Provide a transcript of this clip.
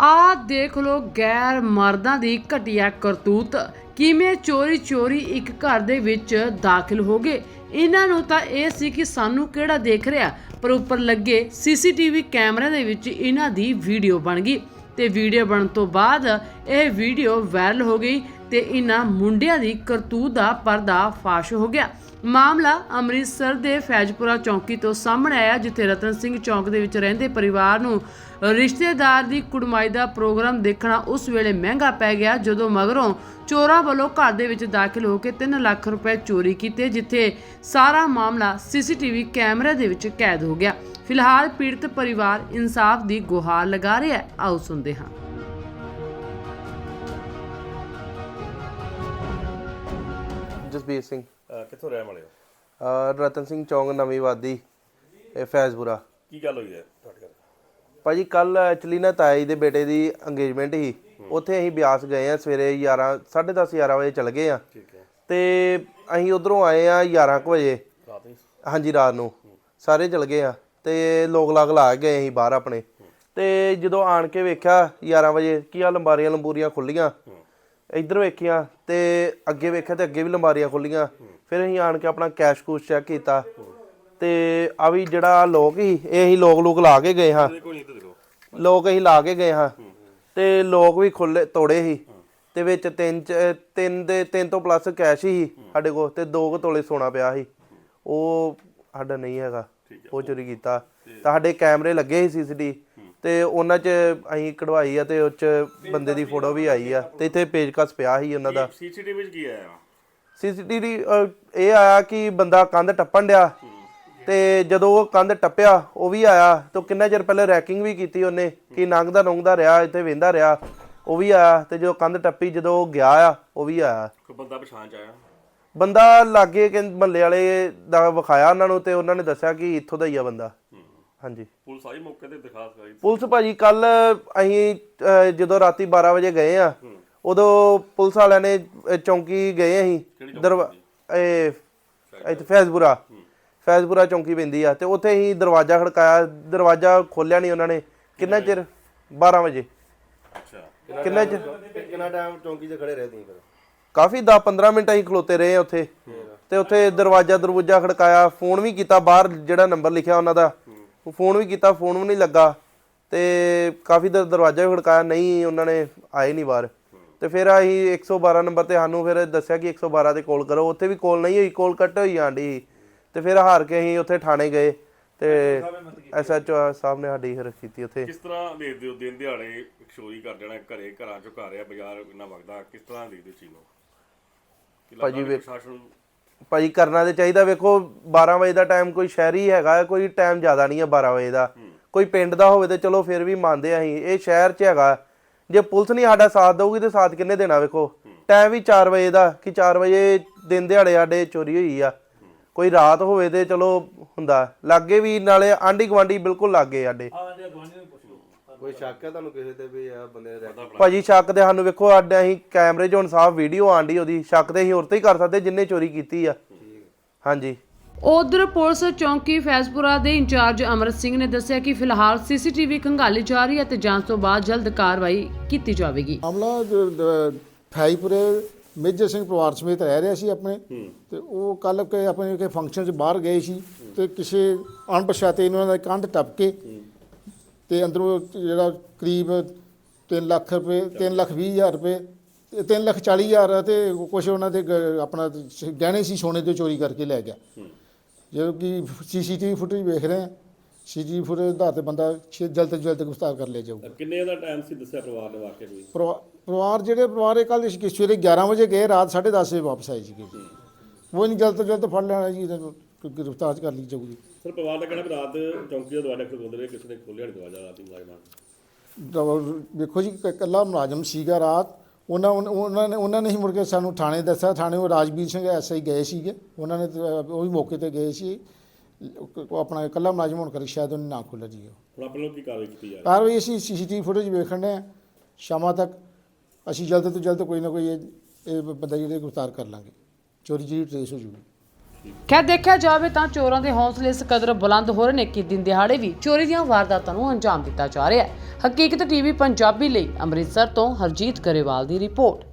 ਆ ਦੇਖ ਲੋ ਗੈਰ ਮਰਦਾਂ ਦੀ ਘਟੀਆ ਕਰਤੂਤ। ਕਿਵੇਂ ਚੋਰੀ ਚੋਰੀ ਇੱਕ ਘਰ ਦੇ ਵਿੱਚ ਦਾਖਲ ਹੋ ਗਏ? ਇਹਨਾਂ ਨੂੰ ਤਾਂ ਇਹ ਸੀ ਕਿ ਸਾਨੂੰ ਕਿਹੜਾ ਦੇਖ ਰਿਹਾ? ਪਰ ਉੱਪਰ ਲੱਗੇ ਸੀਸੀਟੀਵੀ ਕੈਮਰੇ ਦੇ ਵਿੱਚ ਇਹਨਾਂ ਦੀ ਵੀਡੀਓ ਬਣ ਗਈ। ਤੇ ਵੀਡੀਓ ਬਣਨ ਤੋਂ ਬਾਅਦ ਇਹ ਵੀਡੀਓ ਵਾਇਰਲ ਹੋ ਗਈ। ਤੇ ਇਹਨਾਂ ਮੁੰਡਿਆਂ ਦੀ ਕਰਤੂਤ ਦਾ ਪਰਦਾ ਫਾਸ਼ ਹੋ ਗਿਆ। ਮਾਮਲਾ ਅੰਮ੍ਰਿਤਸਰ ਦੇ ਫੈਜ਼ਪੁਰਾ ਚੌਂਕੀ ਤੋਂ ਸਾਹਮਣੇ ਆਇਆ, ਜਿੱਥੇ ਰਤਨ ਸਿੰਘ ਚੌਂਕ ਦੇ ਵਿੱਚ ਰਹਿੰਦੇ ਪਰਿਵਾਰ ਨੂੰ ਰਿਸ਼ਤੇਦਾਰ ਦੀ ਕੁੜਮਾਈ ਦਾ ਪ੍ਰੋਗਰਾਮ ਦੇਖਣਾ ਉਸ ਵੇਲੇ ਮਹਿੰਗਾ ਪੈ ਗਿਆ, ਜਦੋਂ ਮਗਰੋਂ ਚੋਰਾਂ ਵੱਲੋਂ ਘਰ ਦੇ ਵਿੱਚ ਦਾਖਲ ਹੋ ਕੇ 3 ਲੱਖ ਰੁਪਏ ਚੋਰੀ ਕੀਤੇ, ਜਿੱਥੇ ਸਾਰਾ ਮਾਮਲਾ ਸੀਸੀਟੀਵੀ ਕੈਮਰੇ ਦੇ ਵਿੱਚ ਕੈਦ ਹੋ ਗਿਆ। ਫਿਲਹਾਲ ਪੀੜਤ ਪਰਿਵਾਰ ਇਨਸਾਫ ਦੀ ਗੁਹਾਰ ਲਗਾ ਰਿਹਾ ਹੈ। ਆਓ ਸੁਣਦੇ ਹਾਂ। ਜਸਬੀਰ ਸਿੰਘ। ਅਹ ਕਿੱਥੋਂ ਰਹਿਣ ਵਾਲੇ ਹੋ? ਅਹ ਰਤਨ ਸਿੰਘ ਚੌਂਕ ਨਵੀਂ ਵਾਦੀ ਇਹ ਫੈਜ਼ਪੁਰਾ। ਕੀ ਗੱਲ ਹੋਈ ਹੈ ਤੁਹਾਡੇ ਭਾਜੀ ਕੱਲ ਐਕਚੁਅਲੀ ਨਾ ਤਾਈ ਦੇ ਬੇਟੇ ਦੀ ਅੰਗੇਜਮੈਂਟ ਸੀ। ਉੱਥੇ ਅਸੀਂ ਬਿਆਸ ਗਏ ਆ ਸਵੇਰੇ 11 10:30 11 ਵਜੇ ਚਲ ਗਏ ਆ ਠੀਕ ਹੈ। ਤੇ ਅਸੀਂ ਉਧਰੋਂ ਆਏ ਆ 11 ਕੁ ਵਜੇ। ਰਾਤ ਨੂੰ? ਹਾਂਜੀ ਰਾਤ ਨੂੰ। ਸਾਰੇ ਚਲ ਗਏ ਆ ਤੇ ਲੋਕ ਲਾਗ ਲਾ ਕੇ ਗਏ ਅਸੀਂ ਬਾਹਰ ਆਪਣੇ। ਤੇ ਜਦੋਂ ਆਣ ਕੇ ਵੇਖਿਆ 11 ਵਜੇ ਕੀ ਆ ਲੰਬਾਰੀਆਂ ਲੰਬੂਰੀਆਂ ਖੁੱਲੀਆਂ ਇੱਧਰ ਵੇਖੀਆਂ ਤੇ ਅੱਗੇ ਵੇਖਿਆ ਤੇ ਅੱਗੇ ਵੀ ਲੰਬਾਰੀਆਂ ਖੁੱਲੀਆਂ। ਫਿਰ ਅਸੀਂ ਆਣ ਕੇ ਆਪਣਾ ਕੈਸ਼ ਕੂਸ਼ ਚੈੱਕ ਕੀਤਾ। ਤੇ ਆ ਵੀ ਜਿਹੜਾ ਲੋਕ ਸੀ ਇਹ ਅਸੀਂ ਲੋਕ ਲੋਕ ਲਾ ਕੇ ਗਏ ਹਾਂ। ਲੋਕ ਅਸੀਂ ਲਾ ਕੇ ਗਏ ਹਾਂ। ਤੇ ਲੋਕ ਵੀ ਖੁੱਲੇ ਤੋੜੇ ਸੀ। ਤੇ ਵਿੱਚ ਤਿੰਨ ਚ- ਤਿੰਨ ਦੇ ਤਿੰਨ ਤੋਂ ਪਲੱਸ ਕੈਸ਼ ਸੀ ਸਾਡੇ ਕੋਲ ਤੇ 2 ਤੋਲੇ ਸੋਨਾ ਪਿਆ ਸੀ। ਉਹ ਸਾਡਾ ਨਹੀਂ ਹੈਗਾ। ਉਹ ਚੋਰੀ ਕੀਤਾ। ਤਾਂ ਸਾਡੇ ਕੈਮਰੇ ਲੱਗੇ ਸੀ ਸੀਸੀਟੀ ਤੇ ਉਹਨਾਂ 'ਚ ਅਸੀਂ ਕਢਵਾਈ ਆ ਤੇ ਉਹ 'ਚ ਬੰਦੇ ਦੀ ਫੋਟੋ ਵੀ ਆਈ ਆ ਤੇ ਇੱਥੇ ਪੇਜਕਸ ਪਿਆ ਸੀ ਉਹਨਾਂ ਦਾ। ਸੀਸੀਟੀਵੀ ਵਿੱਚ ਕੀ ਆਇਆ ਸੀਸੀਟੀਵੀ ਇਹ ਆਇਆ ਕਿ ਬੰਦਾ ਕੰਧ ਟੱਪਣ ਡਿਆ ਤੇ ਜਦੋਂ ਉਹ ਕੰਧ ਟੱਪਿਆ ਉਹ ਵੀ ਆਇਆ ਤੇ ਕਿੰਨਾ ਚਿਰ ਪਹਿਲੇ ਰੈਕਿੰਗ ਵੀ ਕੀਤੀ ਉਹਨੇ ਕਿ ਨੰਗਦਾ ਨੰਗਦਾ ਰਿਹਾ ਇੱਥੇ ਵੇਂਦਾ ਰਿਹਾ ਉਹ ਵੀ ਆਇਆ ਤੇ ਜਦੋਂ ਕੰਧ ਟੱਪੀ ਜਦੋਂ ਉਹ ਗਿਆ ਆ ਉਹ ਵੀ ਆਇਆ। ਕੋਈ ਬੰਦਾ ਪਛਾਣ ਚ ਆਇਆ? ਬੰਦਾ ਲਾਗੇ ਕਿ ਮੱਲੇ ਵਾਲੇ ਦਾ ਵਿਖਾਇਆ ਉਹਨਾਂ ਨੂੰ ਤੇ ਉਹਨਾਂ ਨੇ ਦੱਸਿਆ ਕਿ ਇੱਥੋਂ ਦਾ ਹੀ ਆ ਬੰਦਾ। ਹਾਂਜੀ। ਪੁਲਿਸ ਆਈ ਮੌਕੇ ਤੇ ਦਿਖਾ ਸਕਾਈ ਪੁਲਿਸ ਭਾਜੀ ਕੱਲ ਅਸੀਂ ਅਹ, ਜਦੋਂ ਰਾਤੀ 12 ਵਜੇ ਗਏ ਆ ਉਦੋਂ ਪੁਲਿਸ ਵਾਲਿਆਂ ਨੇ ਅਹ, ਚੌਂਕੀ ਗਏ ਅਸੀਂ ਦਰਵਾ ਇਹ ਇੱਥੇ ਫੈਜ਼ਪੁਰਾ। ਫੈਜ਼ਪੁਰਾ ਚੌਂਕੀ ਪੈਂਦੀ ਆ ਤੇ ਉੱਥੇ ਹੀ ਦਰਵਾਜ਼ਾ ਖੜਕਾਇਆ ਦਰਵਾਜ਼ਾ ਖੋਲਿਆ ਨਹੀਂ ਉਹਨਾਂ ਨੇ। ਕਿੰਨਾ ਚਿਰ? 12 ਵਜੇ। ਅੱਛਾ। ਕਿੰਨਾ ਚਿਰ? ਕਿੰਨਾ ਟਾਈਮ ਚੌਂਕੀ 'ਤੇ ਖੜੇ ਰਹੇ ਤੁਸੀਂ ਫਿਰ? ਕਾਫੀ 10 15 ਮਿੰਟ ਅਸੀਂ ਖਲੋਤੇ ਰਹੇ ਆ ਉੱਥੇ। ਤੇ ਉੱਥੇ ਦਰਵਾਜ਼ਾ ਦਰਵਾਜ਼ਾ ਖੜਕਾਇਆ ਫੋਨ ਵੀ ਕੀਤਾ ਬਾਹਰ ਜਿਹੜਾ ਨੰਬਰ ਲਿਖਿਆ ਉਹਨਾਂ ਦਾ। ਉਹ ਫੋਨ ਵੀ ਕੀਤਾ ਫੋਨ ਵੀ ਨਹੀਂ ਲੱਗਾ ਤੇ ਕਾਫੀ ਦਰ ਦਰਵਾਜ਼ਾ ਵੀ ਖੜਕਾਇਆ ਨਹੀਂ ਉਹਨਾਂ ਨੇ ਆਏ ਨਹੀਂ ਬਾਹਰ। ਤੇ ਫਿਰ ਅਸੀਂ 112 ਨੰਬਰ ਤੇ ਸਾਨੂੰ ਫਿਰ ਦੱਸਿਆ ਕਿ 112 ਤੇ ਕਾਲ ਕਰੋ ਉੱਥੇ ਵੀ ਕਾਲ ਨਹੀਂ ਹੋਈ ਕਾਲ ਕੱਟ ਹੋਈ ਆਂਡੀ ਤੇ ਫਿਰ ਹਾਰ ਕੇ ਅਸੀਂ ਉੱਥੇ ਥਾਣੇ ਗਏ ਤੇ ਐਸਐਚਓ ਸਾਹਿਬ ਨੇ ਸਾਡੀ ਫਿਰ ਕੀਤੀ ਉੱਥੇ। ਕਿਸ ਤਰ੍ਹਾਂ ਦੇਖਦੇ ਹੋ ਦਿਨ ਦਿਹਾੜੇ ਚੋਰੀ ਕਰ ਜਾਣਾ ਘਰੇ ਘਰਾਂ ਚੋਂ ਘਰ ਆ ਬਾਜ਼ਾਰ ਇੰਨਾ ਵਗਦਾ ਕਿਸ ਤਰ੍ਹਾਂ ਦੇਖਦੇ ਹੋ ਚੀਜ਼ ਨੂੰ? ਭਾਜੀ ਵੀ ਪ੍ਰਸ਼ਾਸਨ ਭਾਜੀ ਕਰਨਾ ਤੇ ਚਾਹੀਦਾ ਵੇਖੋ 12 ਵਜੇ ਦਾ ਟਾਈਮ ਕੋਈ ਸ਼ਹਿਰੀ ਹੈਗਾ ਕੋਈ ਟਾਈਮ ਜ਼ਿਆਦਾ ਨਹੀਂ ਹੈ 12 ਵਜੇ ਦਾ। ਕੋਈ ਪਿੰਡ ਦਾ ਹੋਵੇ ਤੇ ਚਲੋ ਫਿਰ ਵੀ ਮੰਨਦੇ ਆ ਇਹ ਸ਼ਹਿਰ 'ਚ ਹੈਗਾ। ਜੇ ਪੁਲਿਸ ਨਹੀਂ ਸਾਡਾ ਸਾਥ ਦਊਗੀ ਤੇ ਸਾਥ ਕਿੰਨੇ ਦੇਣਾ ਵੇਖੋ? ਟਾਈਮ ਵੀ 4 ਵਜੇ ਦਾ ਕਿ 4 ਵਜੇ ਦਿਨ ਦਿਹਾੜੇ ਸਾਡੇ ਚੋਰੀ ਹੋਈ ਆ। ਕੋਈ ਰਾਤ ਹੋਵੇ ਤੇ ਚਲੋ ਹੁੰਦਾ। ਲਾਗੇ ਵੀ ਨਾਲੇ ਆਂਢੀ ਗਵਾਂਢੀ ਬਿਲਕੁਲ ਲਾਗੇ ਸਾਡੇ। ਕੋਈ ਸ਼ੱਕ ਹੈ ਤੁਹਾਨੂੰ ਕਿਸੇ ਤੇ ਵੀ ਆ ਬੰਦੇ ਨੇ ਰਹਿ ਭਾਜੀ ਸ਼ੱਕ ਤੇ ਸਾਨੂੰ ਵੇਖੋ ਸਾਡੇ ਅਸੀਂ ਕੈਮਰੇ 'ਚ ਹੁਣ ਸਾਫ਼ ਵੀਡੀਓ ਆਂਡੀ ਉਹਦੀ। ਸ਼ੱਕ ਤੇ ਅਸੀਂ ਹੋਰ ਤੇ ਹੀ ਕਰ ਸਕਦੇ ਜਿੰਨੇ ਚੋਰੀ ਕੀਤੀ ਆ। ਹਾਂਜੀ। ਉਧਰ ਪੁਲਿਸ ਚੌਂਕੀ ਫੈਜ਼ਪੁਰਾ ਦੇ ਇੰਚਾਰਜ ਅਮਰਤ ਸਿੰਘ ਨੇ ਦੱਸਿਆ ਕਿ ਫਿਲਹਾਲ ਸੀਸੀਟੀਵੀ ਖੰਗਾਲੀ ਜਾ ਰਹੀ ਹੈ ਤੇ ਜਾਂਚ ਤੋਂ ਬਾਅਦ ਜਲਦ ਕਾਰਵਾਈ ਕੀਤੀ ਜਾਵੇਗੀ। ਮਾਮਲਾ ਫਾਈਪੁਰੇ ਮੇਜਰ ਸਿੰਘ ਪਰਿਵਾਰ ਸਮੇਤ ਰਹਿ ਰਿਹਾ ਸੀ ਆਪਣੇ। ਤੇ ਉਹ ਕੱਲ ਕੇ ਆਪਣੇ ਕੇ ਫੰਕਸ਼ਨ 'ਚ ਬਾਹਰ ਗਏ ਸੀ ਤੇ ਕਿਸੇ ਅਣਪਛਾਤੇ ਇਹਨਾਂ ਦਾ ਕੰਧ ਟੱਪ ਕੇ ਤੇ ਅੰਦਰੋਂ ਜਿਹੜਾ ਕਰੀਬ 3 ਲੱਖ ਰੁਪਏ 3 ਲੱਖ 20 ਹਜ਼ਾਰ ਰੁਪਏ 3 ਲੱਖ 40 ਹਜ਼ਾਰ ਤੇ ਕੁਝ ਉਹਨਾਂ ਦੇ ਗ- ਆਪਣਾ ਗਹਿਣੇ ਸੀ ਸੋਨੇ ਦੇ ਚੋਰੀ ਕਰਕੇ ਲੈ ਗਿਆ। ਜਦੋਂ ਕਿ ਸੀਸੀਟੀਵੀ ਫੁਟੇਜ ਵੇਖ ਰਹੇ ਹਾਂ ਸੀਸੀਟੀਵੀ ਫੁਟੇਜ ਦੇ ਆਧਾਰ ਤੇ ਬੰਦਾ ਛੇ- ਜਲਦ ਤੋਂ ਜਲਦ ਗ੍ਰਿਫਤਾਰ ਕਰ ਲਿਆ ਜਾਊਗਾ। ਕਿੰਨੇ ਦਾ ਟਾਈਮ ਸੀ ਦੱਸਿਆ ਪਰਿਵਾਰ ਨੇ ਵਾਕਿਆ ਕੋਈ? ਪਰਿਵਾ- ਪਰਿਵਾਰ ਜਿਹੜੇ ਪਰਿਵਾਰ ਇਹ ਕੱਲ ਸਵੇਰੇ 11 ਵਜੇ ਗਏ ਰਾਤ 10:30 ਵਜੇ ਵਾਪਸ ਆਏ ਸੀਗੇ। ਉਹ ਨਹੀਂ ਜਲਦ ਤੋਂ ਜਲਦ ਫੜ ਲੈਣਾ ਜੀ ਇਹਨਾਂ ਨੂੰ ਗ੍ਰਿਫਤਾਰ ਕਰ ਲਈ ਜਾਊਗੀ। ਸਰ ਪਰਿਵਾਰ ਦਾ ਕਹਿਣਾ ਵੀ ਰਾਤ ਚੌਂਕੀ ਦਾ ਦਰਵਾਜ਼ਾ ਖੋਲਦੇ ਰਹੇ ਕਿਸੇ ਨੇ ਖੋਲਿਆ ਨਹੀਂ ਦਰਵਾਜ਼ਾ ਰਾਤੀ ਮੁਲਾਜ਼ਮਾਂ ਨੇ। ਤਾਂ ਦੇਖੋ ਜੀ ਕ- ਇਕੱਲਾ ਮੁਲਾਜ਼ਮ ਸੀਗਾ ਰਾਤ। ਉਹਨਾਂ ਉਹਨਾਂ- ਨੇ ਉਹਨਾਂ ਨੇ ਹੀ ਮੁੜ ਕੇ ਸਾਨੂੰ ਥਾਣੇ ਦੱਸਿਆ। ਥਾਣੇ ਉਹ ਰਾਜਵੀਰ ਸਿੰਘ ਐਸਆਈ ਗਏ ਸੀਗੇ। ਉਹਨਾਂ ਨੇ ਤਾਂ ਉਹ ਵੀ ਮੌਕੇ ਤੇ ਗਏ ਸੀ। ਉਹ ਆਪਣਾ ਇਕੱਲਾ ਮੁਲਾਜ਼ਮ ਹੋਣ ਕਰਕੇ ਸ਼ਾਇਦ ਉਹਨੇ ਨਾ ਖੋਲ੍ਹਿਆ ਜੀ ਉਹ। ਹੁਣ ਆਪਣੇ ਲੋਕ ਕੀ ਕਾਰਵਾਈ ਕੀਤੀ ਜਾ ਰਹੀ ਕਾਰਵਾਈ ਅਸੀਂ ਸੀਸੀਟੀਵੀ ਫੁਟੇਜ ਵੇਖਣ ਦੇ ਸ਼ਾਮਾਂ ਤੱਕ ਅਸੀਂ ਜਲਦ ਤੋਂ ਜਲਦ ਕੋਈ ਨਾ ਕੋਈ ਇਹ ਇਹ ਬੰਦਾ ਜਿਹੜੇ ਗ੍ਰਿਫਤਾਰ ਕਰ ਲਾਂਗੇ। ਚੋਰੀ ਜਿਹੜੀ ਟ੍ਰੇਸ ਹੋ ਜੂਗੀ। ਖੈਰ, ਦੇਖਿਆ ਜਾਵੇ ਤਾਂ ਚੋਰਾਂ ਦੇ ਹੌਸਲੇ ਇਸ ਕਦਰ ਬੁਲੰਦ ਹੋ ਰਹੇ ਨੇ। ਕਿ ਦਿਨ ਦਿਹਾੜੇ ਵੀ ਚੋਰੀ ਦੀਆਂ ਵਾਰਦਾਤਾਂ ਨੂੰ ਅੰਜਾਮ ਦਿੱਤਾ ਜਾ ਰਿਹਾ ਹੈ। ਹਕੀਕਤ ਟੀਵੀ ਪੰਜਾਬੀ ਲਈ ਅੰਮ੍ਰਿਤਸਰ ਤੋਂ ਹਰਜੀਤ ਗਰੇਵਾਲ ਦੀ ਰਿਪੋਰਟ।